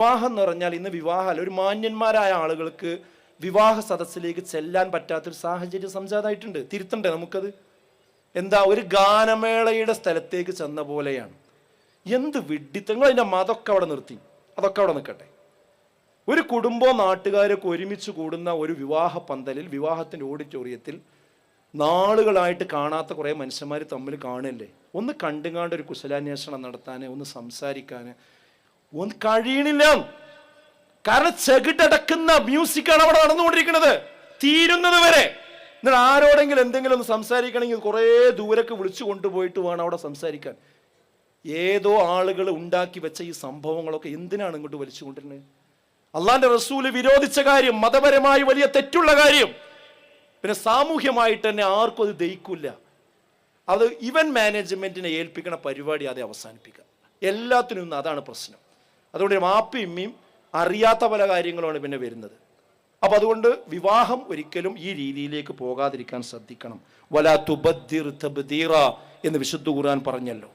വിവാഹം എന്ന് പറഞ്ഞാൽ ഇന്ന് വിവാഹമല്ല. ഒരു മാന്യന്മാരായ ആളുകൾക്ക് വിവാഹ സദസ്സിലേക്ക് ചെല്ലാൻ പറ്റാത്തൊരു സാഹചര്യം സംജാതമായിട്ടുണ്ട് തിരുത്തണ്ടേ നമുക്കത്? എന്താ ഒരു ഗാനമേളയുടെ സ്ഥലത്തേക്ക് ചെന്ന പോലെയാണ്. എന്ത് വിഡിത്തങ്ങൾ അതിന്റെ മതൊക്കെ അവിടെ നിർത്തി. അതൊക്കെ അവിടെ നിൽക്കട്ടെ. ഒരു കുടുംബവും നാട്ടുകാരൊക്കെ ഒരുമിച്ച് കൂടുന്ന ഒരു വിവാഹ പന്തലിൽ വിവാഹത്തിന്റെ ഓഡിറ്റോറിയത്തിൽ നാളുകളായിട്ട് കാണാത്ത കുറേ മനുഷ്യന്മാർ തമ്മിൽ കാണുകയല്ലേ? ഒന്ന് കണ്ടുകാണ്ട് ഒരു കുശലാന്വേഷണം നടത്താൻ ഒന്ന് സംസാരിക്കാൻ ഒന്ന് കഴിയണില്ല. കാരണം ചെകിട്ടടക്കുന്ന മ്യൂസിക്കാണ് അവിടെ നടന്നുകൊണ്ടിരിക്കുന്നത്. തീരുന്നത് വരെ. എന്നിട്ട് ആരോടെങ്കിലും എന്തെങ്കിലും ഒന്ന് സംസാരിക്കണമെങ്കിൽ കുറേ ദൂരക്ക് വിളിച്ചു കൊണ്ടുപോയിട്ട് വേണം അവിടെ സംസാരിക്കാൻ. ഏതോ ആളുകൾ ഉണ്ടാക്കി വെച്ച ഈ സംഭവങ്ങളൊക്കെ എന്തിനാണ് ഇങ്ങോട്ട് വലിച്ചു കൊണ്ടിരുന്നത് അള്ളാന്റെ റസൂൽ വിരോധിച്ച കാര്യം മതപരമായി വലിയ തെറ്റുള്ള കാര്യം. പിന്നെ സാമൂഹ്യമായിട്ട് തന്നെ ആർക്കും അത് ദഹിക്കില്ല അത് ഇവൻ മാനേജ്മെന്റിനെ ഏൽപ്പിക്കണ പരിപാടി അതെ അവസാനിപ്പിക്കുക. എല്ലാത്തിനും അതാണ് പ്രശ്നം. അതുകൊണ്ട് മാപ്പി ഇമ്മിയും അറിയാത്ത പല കാര്യങ്ങളുമാണ് പിന്നെ വരുന്നത്. അപ്പം അതുകൊണ്ട് വിവാഹം ഒരിക്കലും ഈ രീതിയിലേക്ക് പോകാതിരിക്കാൻ ശ്രദ്ധിക്കണം. വലാ തുബദ്ദിർ തബ്ദീറ എന്ന് വിശുദ്ധ ഖുർആൻ പറഞ്ഞല്ലോ.